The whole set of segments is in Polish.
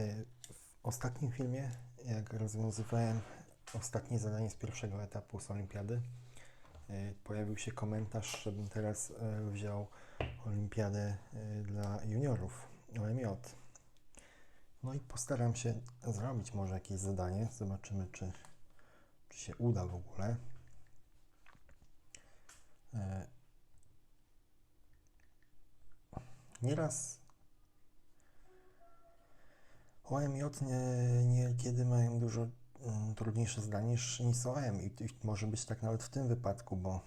Y, W ostatnim filmie, jak rozwiązywałem ostatnie zadanie z pierwszego etapu z olimpiady, y, pojawił się komentarz, żebym teraz y, wziął olimpiadę dla juniorów OMJ. No i postaram się zrobić może jakieś zadanie. Zobaczymy, czy, czy się uda w ogóle. Nieraz OMJ nie, niekiedy mają dużo mm, trudniejsze zdanie niż, niż OM i, i może być tak nawet w tym wypadku, bo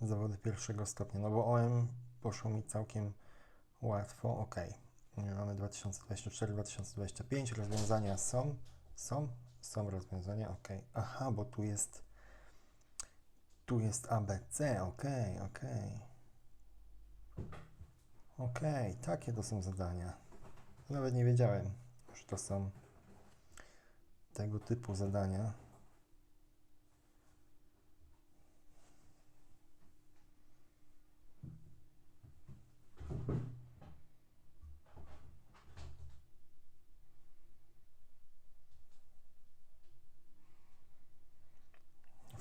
zawody pierwszego stopnia, no bo OM poszło mi całkiem łatwo, ok. Mamy 2024-2025, rozwiązania są, są, są rozwiązania, ok. Aha, bo tu jest, tu jest ABC, ok, ok. Okej, takie to są zadania. Nawet nie wiedziałem, że to są tego typu zadania.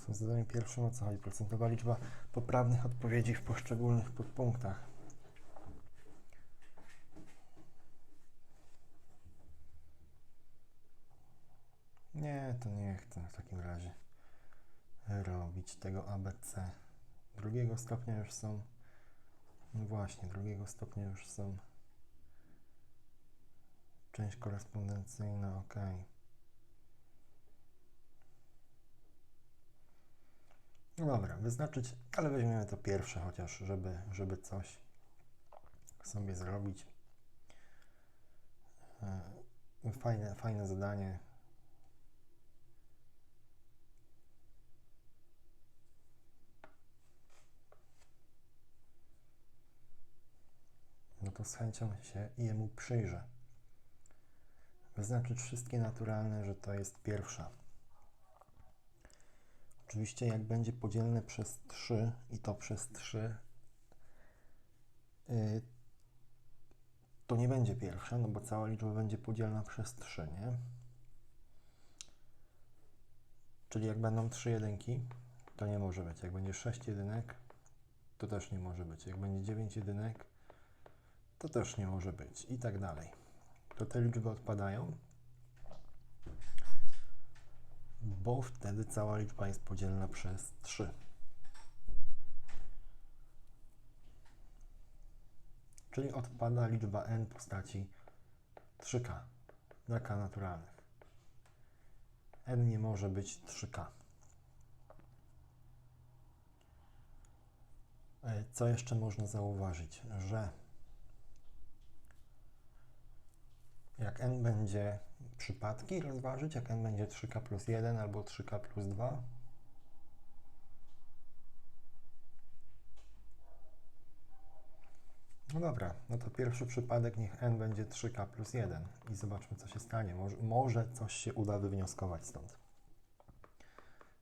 W zadaniu pierwszym o co chodzi? Procentowa liczba poprawnych odpowiedzi w poszczególnych podpunktach. Nie, to nie chcę w takim razie robić tego ABC. Drugiego stopnia już są. No właśnie, drugiego stopnia już są. Część korespondencyjna, ok. No dobra, wyznaczyć, ale weźmiemy to pierwsze chociaż, żeby, żeby coś sobie zrobić. E, Fajne, fajne zadanie. no to z chęcią się jemu przyjrzę. Wyznaczyć wszystkie naturalne, że to jest pierwsza. Oczywiście jak będzie podzielne przez 3 i to przez 3, yy, to nie będzie pierwsza, no bo cała liczba będzie podzielna przez 3, nie? Czyli jak będą 3 jedynki, to nie może być. Jak będzie 6 jedynek, to też nie może być. Jak będzie 9 jedynek, to też nie może być i tak dalej. To te liczby odpadają, bo wtedy cała liczba jest podzielna przez 3. Czyli odpada liczba n postaci 3k dla k naturalnych. n nie może być 3k. E, Co jeszcze można zauważyć? Że Jak n będzie przypadki rozważyć, jak n będzie 3k plus 1 albo 3k plus 2. No dobra, no to pierwszy przypadek niech n będzie 3k plus 1 i zobaczmy co się stanie. Może, może coś się uda wywnioskować stąd.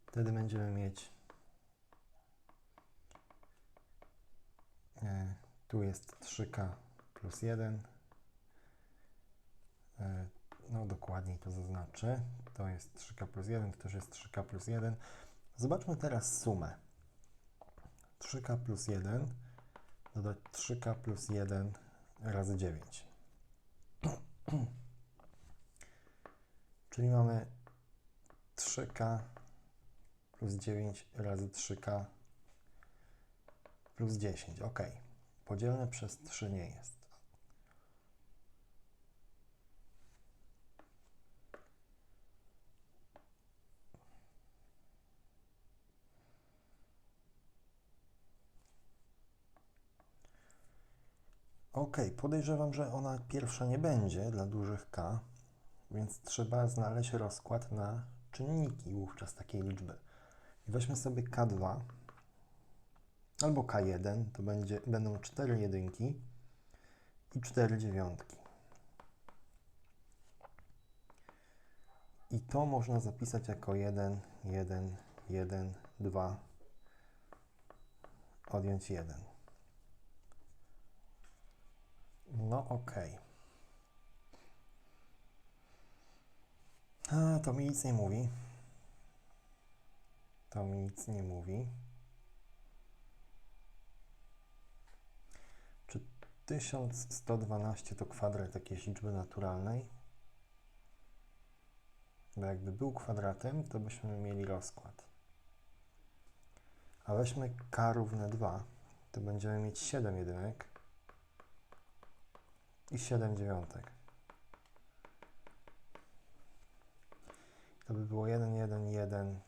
Wtedy będziemy mieć e, tu jest 3k plus 1 E, no dokładniej to zaznaczę. To jest 3k plus 1, to też jest 3k plus 1. Zobaczmy teraz sumę. 3k plus 1 dodać 3k plus 1 razy 9. Czyli mamy 3k plus 9 razy 3k plus 10. Ok. Podzielne przez 3 nie jest. Ok, podejrzewam, że ona pierwsza nie będzie dla dużych K, więc trzeba znaleźć rozkład na czynniki wówczas takiej liczby. I weźmy sobie K2 albo K1, to będzie, będą 4 jedynki i 4 dziewiątki. I to można zapisać jako 1, 1, 1, 2, odjąć 1. No okej. A, to mi nic nie mówi. To mi nic nie mówi. Czy 1112 to kwadrat jakiejś liczby naturalnej? Bo jakby był kwadratem, to byśmy mieli rozkład. A weźmy k równe 2, to będziemy mieć 7 jedynek i 7 dziewiątek. To by było 1, 1, 1,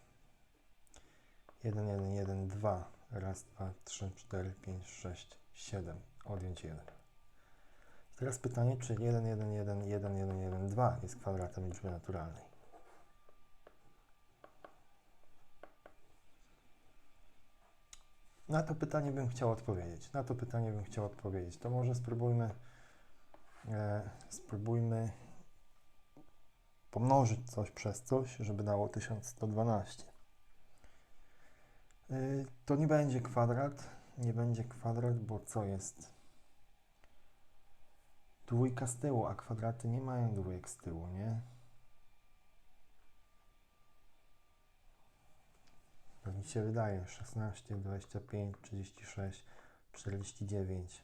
1, 1, 1, 2, raz, 2, 3, 4, 5, 6, 7, odjąć 1. Teraz pytanie, czy 1, 1, 1, 1, 1, 1, 2 jest kwadratem liczby naturalnej. Na to pytanie bym chciał odpowiedzieć. Na to pytanie bym chciał odpowiedzieć. To może spróbujmy, e, spróbujmy pomnożyć coś przez coś, żeby dało 1112. Y, To nie będzie kwadrat, nie będzie kwadrat, bo co jest? Dwójka z tyłu, a kwadraty nie mają dwójek z tyłu, nie? Mi się wydaje. 16, 25, 36, 49,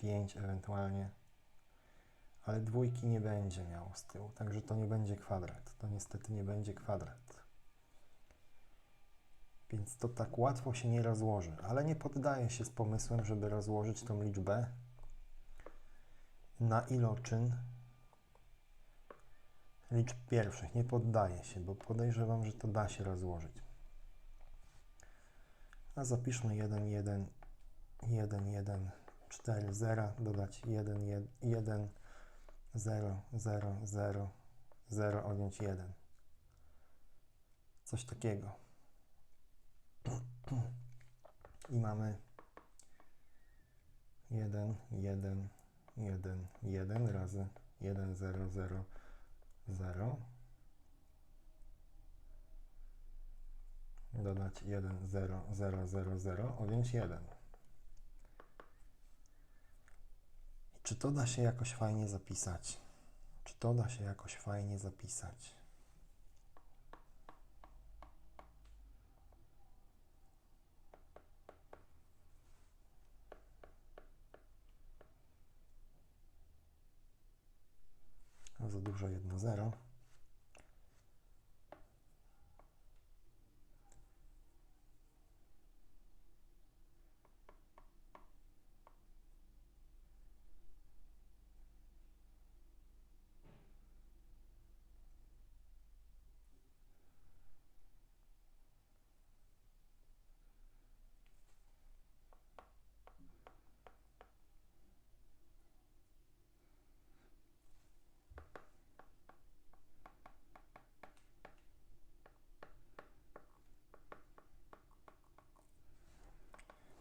5 ewentualnie, ale dwójki nie będzie miało z tyłu, także to nie będzie kwadrat, to niestety nie będzie kwadrat. Więc to tak łatwo się nie rozłoży, ale nie poddaję się z pomysłem, żeby rozłożyć tą liczbę na iloczyn liczb pierwszych. Nie poddaję się, bo podejrzewam, że to da się rozłożyć. A zapiszmy 1, 1, 1, 1, 4, 0, dodać 1, 1, 0, 0, 0, 0, odjąć 1. Coś takiego. I mamy 1, 1, 1, 1 razy 1, 0, 0, 0. Dodać 1, 0, 0, 0, 0, odjąć 1. Czy to da się jakoś fajnie zapisać? Czy to da się jakoś fajnie zapisać? Za dużo jedno zero.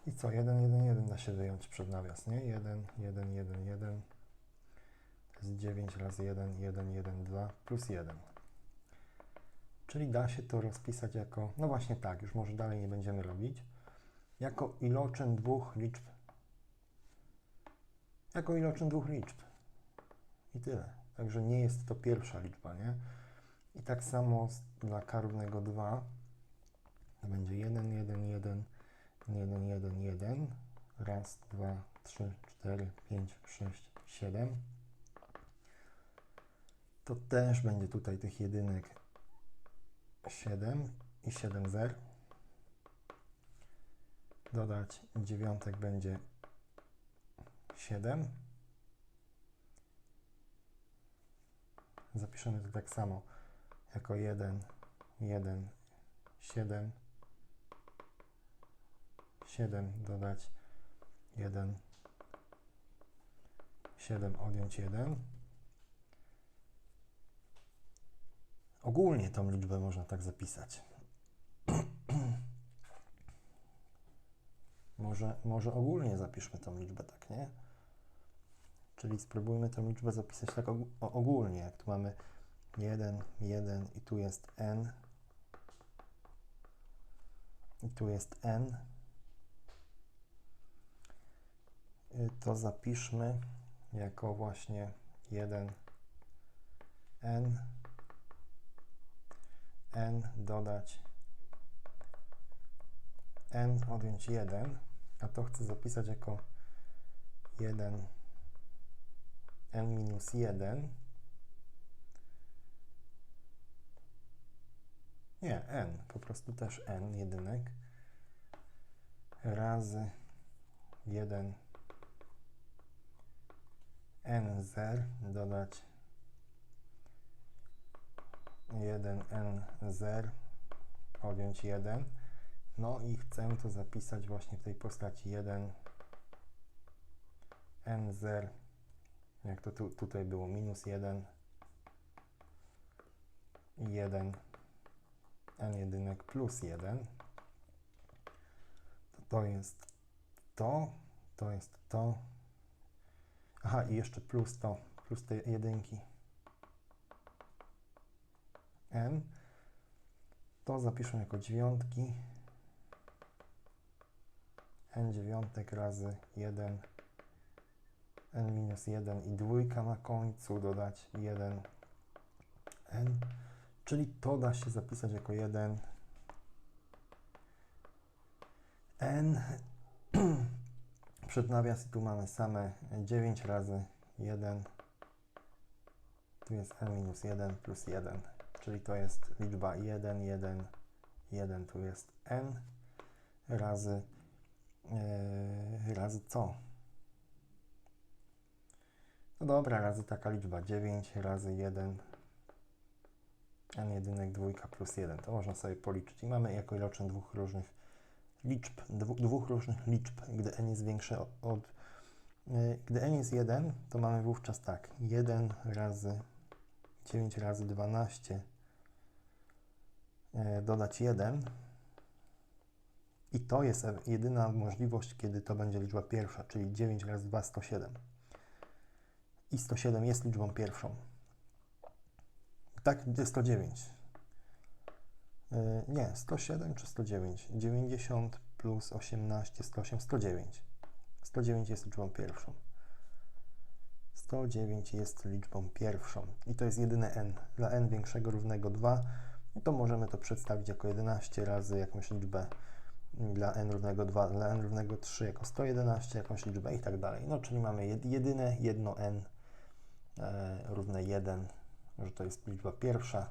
I co? 1, 1, 1 da się wyjąć przed nawias, nie? 1, 1, 1, 1. To jest 9 razy 1, 1, 1, 2 plus 1. Czyli da się to rozpisać jako, no właśnie tak, już może dalej nie będziemy robić, jako iloczyn dwóch liczb. Jako iloczyn dwóch liczb. I tyle. Także nie jest to pierwsza liczba, nie? I tak samo dla k równego 2 to będzie 1, 1, 1, 1, 1, 1. Raz, dwa, trzy, cztery, pięć, sześć, siedem. To też będzie tutaj tych jedynek 7 i 7 zer. Dodać dziewiątek będzie 7. Zapiszemy to tak samo jako 1, 1, 7. 7 dodać 1, 7 odjąć 1. Ogólnie tą liczbę można tak zapisać. może, może ogólnie zapiszmy tą liczbę tak, nie? Czyli spróbujmy tą liczbę zapisać tak ogólnie, jak tu mamy 1, 1 i tu jest n. I tu jest n. To zapiszmy jako właśnie 1 n n dodać n odjąć 1, a to chcę zapisać jako 1 n minus 1 nie, n, po prostu też n jedynek razy 1 n zer dodać 1 n zer odjąć 1 no i chcę to zapisać właśnie w tej postaci 1 n zer jak to tu, tutaj było minus 1 i 1 n jedynek plus 1 to, to jest to, to jest to aha i jeszcze plus to, plus te jedynki. N to zapiszę jako dziewiątki. N dziewiątek razy 1 n minus 1 i dwójka na końcu dodać 1 n, czyli to da się zapisać jako 1 n przed nawias i tu mamy same 9 razy 1 tu jest n minus 1 plus 1 czyli to jest liczba 1, 1, 1 tu jest n razy yy, razy co? No dobra, razy taka liczba 9 razy 1 n jedynek dwójka plus 1. To można sobie policzyć. I mamy jako iloczyn dwóch różnych liczb, dwóch różnych liczb, gdy n jest większe od, yy, gdy n jest 1, to mamy wówczas tak 1 razy 9 razy 12 yy, dodać 1 i to jest e- jedyna możliwość, kiedy to będzie liczba pierwsza, czyli 9 razy 2 107 i 107 jest liczbą pierwszą. Tak, jest 109. Yy, nie, 107 czy 109? 90 plus 18, 108, 109. 109 jest liczbą pierwszą. 109 jest liczbą pierwszą. I to jest jedyne n. Dla n większego równego 2, i to możemy to przedstawić jako 11 razy jakąś liczbę dla n równego 2, dla n równego 3 jako 111, jakąś liczbę i tak dalej. No, czyli mamy jed- jedyne jedno n e, równe 1, że to jest liczba pierwsza.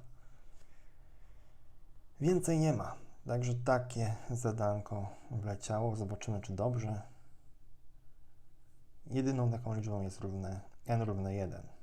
Więcej nie ma. Także takie zadanko wleciało. Zobaczymy, czy dobrze. Jedyną taką liczbą jest równe n równe 1.